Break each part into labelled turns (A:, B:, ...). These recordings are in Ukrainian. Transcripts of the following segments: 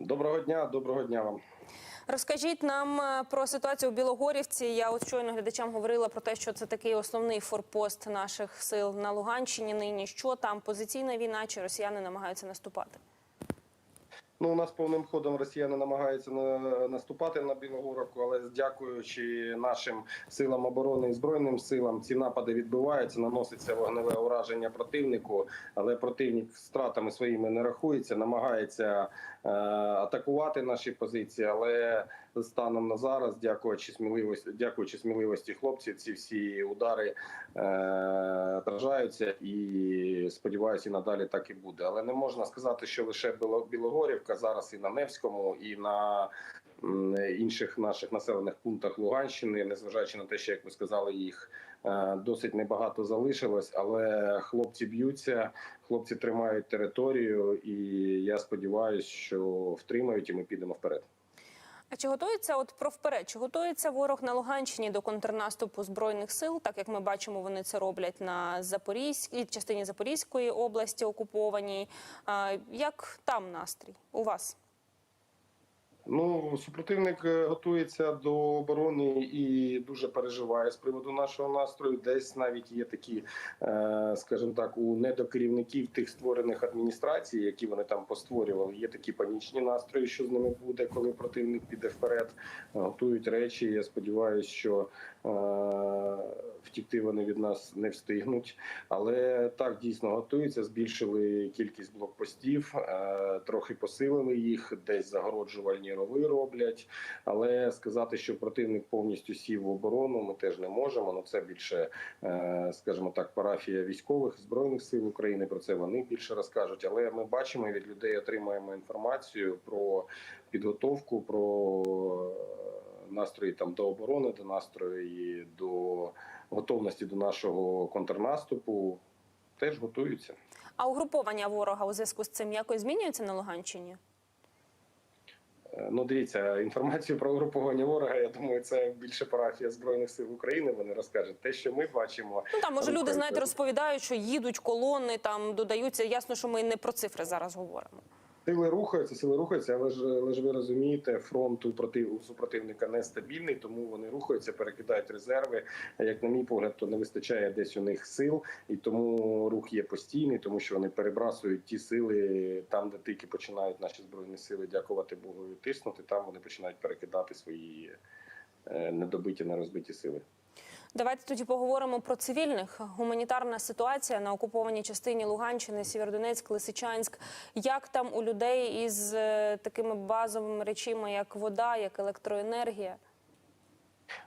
A: Доброго дня, доброго дня вам.
B: Розкажіть нам е, про ситуацію у Білогорівці. Я от щойно глядачам говорила про те, що це такий основний форпост наших сил на Луганщині. Нині що там позиційна війна, чи росіяни намагаються наступати?
A: Ну, у нас повним ходом росіяни намагаються наступати на Білогоровку, але дякуючи нашим силам оборони і збройним силам, ці напади відбиваються, наноситься вогневе ураження противнику, але противник з втратами своїми не рахується, намагається атакувати наші позиції. Але станом на зараз, дякуючи сміливості, дякуючи сміливості хлопців, ці всі удари е, отражаються і сподіваюся, і надалі так і буде. Але не можна сказати, що лише Біло- Білогорівка зараз і на Невському, і на інших наших населених пунктах Луганщини, незважаючи на те, що як ви сказали, їх е, досить небагато залишилось, але хлопці б'ються, хлопці тримають територію, і я сподіваюся, що втримають, і ми підемо вперед.
B: А чи готується от про вперед? Чи готується ворог на Луганщині до контрнаступу збройних сил? Так як ми бачимо, вони це роблять на Запорізькій частині Запорізької області окупованій. Як там настрій у вас?
A: Ну, супротивник е, готується до оборони і дуже переживає з приводу нашого настрою. Десь навіть є такі, е, скажімо так, у недокерівників тих створених адміністрацій, які вони там постворювали. Є такі панічні настрої, що з ними буде, коли противник піде вперед. Готують речі. Я сподіваюся, що е, втікти вони від нас не встигнуть. Але так дійсно готуються. Збільшили кількість блокпостів, е, трохи посилили їх, десь загороджувальні рови роблять. Але сказати, що противник повністю сів в оборону, ми теж не можемо. Ну це більше, е, скажімо так, парафія військових збройних сил України. Про це вони більше розкажуть. Але ми бачимо від людей, отримуємо інформацію про підготовку, про настрої там до оборони, до настрої до готовності до нашого контрнаступу. Теж готуються.
B: А угруповання ворога у зв'язку з цим якось змінюється на Луганщині?
A: Е, Ну, дивіться, інформацію про угруповання ворога. Я думаю, це більше парафія збройних сил України. Вони розкажуть те, що ми бачимо.
B: Ну там може люди знаєте розповідають, що їдуть колони, там додаються. Ясно, що ми не про цифри зараз говоримо.
A: Сили рухаються, сили рухаються, але ж але ж ви розумієте, фронт у против у супротивника нестабільний, тому вони рухаються, перекидають резерви. Як на мій погляд, то не вистачає десь у них сил, і тому рух є постійний, тому що вони перебрасують ті сили там, де тільки починають наші збройні сили, дякувати Богу, тиснути. Там вони починають перекидати свої е, недобиті, нерозбиті сили.
B: Давайте тоді поговоримо про цивільних. Гуманітарна ситуація на окупованій частині Луганщини, Сєвєродонецьк, Лисичанськ. Як там у людей із е, такими базовими речами, як вода, як електроенергія?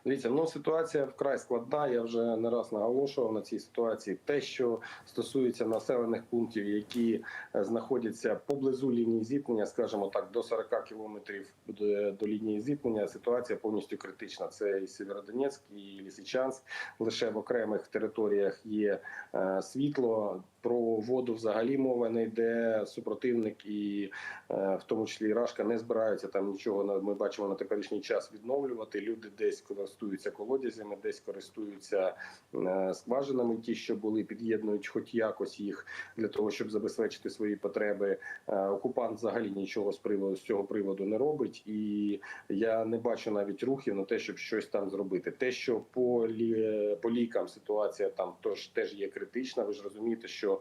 A: Дивіться, ну ситуація вкрай складна. Я вже не раз наголошував на цій ситуації. Те, що стосується населених пунктів, які е, знаходяться поблизу лінії зіткнення, скажімо так, до 40 кілометрів до, до лінії зіткнення, ситуація повністю критична. Це і Сєвєродонецьк, і Лисичанськ. Лише в окремих територіях є е, світло. Про воду взагалі мова не йде. Супротивник і е, в тому числі Рашка не збираються там нічого. Ми бачимо на теперішній час відновлювати. Люди десь користуються колодязями, десь користуються е, скважинами, ті, що були, під'єднують хоч якось їх для того, щоб забезпечити свої потреби. Е, Окупант взагалі нічого з приводу з цього приводу не робить, і я не бачу навіть рухів на те, щоб щось там зробити. Те, що по лі, по лікам ситуація там тож теж є критична. Ви ж розумієте, що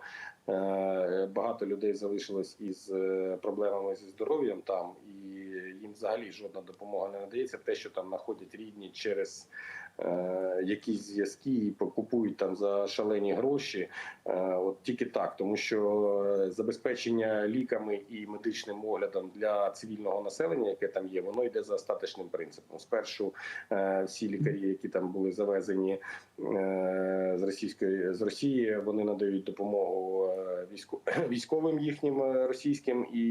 A: е, багато людей залишилось із е, проблемами зі здоров'ям там, і взагалі жодна допомога не надається. Те, що там знаходять рідні через е, якісь зв'язки і покупують там за шалені гроші. Е, от тільки так, тому що е, забезпечення ліками і медичним оглядом для цивільного населення, яке там є, воно йде за остаточним принципом. Спершу е, всі лікарі, які там були завезені е, з російської з Росії, вони надають допомогу е, військовим їхнім е, російським і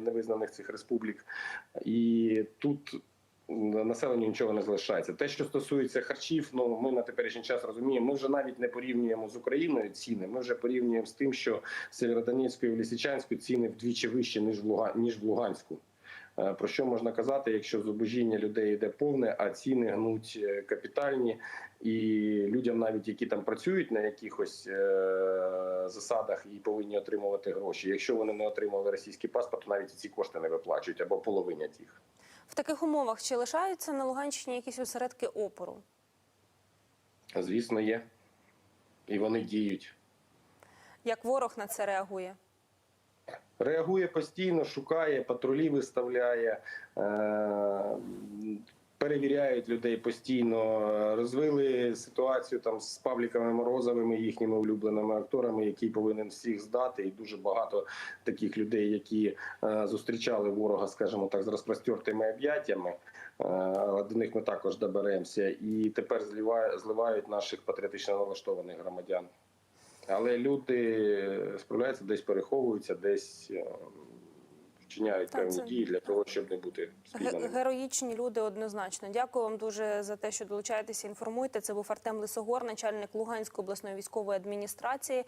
A: невизнаних цих республік. І тут населенню нічого не залишається. Те, що стосується харчів, ну ми на теперішній час розуміємо. Ми вже навіть не порівнюємо з Україною ціни. Ми вже порівнюємо з тим, що в Северодонецьку і в Лисичанську ціни вдвічі вищі ніж в Луга... ніж в Луганську. Е, Про що можна казати, якщо зубожіння людей йде повне, а ціни гнуть е, капітальні, і людям, навіть які там працюють на якихось е, засадах і повинні отримувати гроші. Якщо вони не отримали російський паспорт, то навіть ці кошти не виплачують або половинять їх.
B: В таких умовах чи лишаються на Луганщині якісь осередки опору?
A: Звісно, є. І вони діють.
B: Як ворог на це реагує?
A: Реагує постійно, шукає, патрулі виставляє, е- перевіряють людей постійно. Розвили ситуацію там з Павліками Морозовими, їхніми улюбленими акторами, який повинен всіх здати. І дуже багато таких людей, які е- зустрічали ворога, скажімо так, з розпростертими об'яттями. Е, до них ми також доберемося. І тепер зливають наших патріотично налаштованих громадян. Але люди справляються, десь переховуються, десь е, вчиняють певні
B: це-
A: дії для того, щоб не бути спійманими.
B: Героїчні люди однозначно. Дякую вам дуже за те, що долучаєтеся. Інформуєте. Це був Артем Лисогор, начальник Луганської обласної військової адміністрації.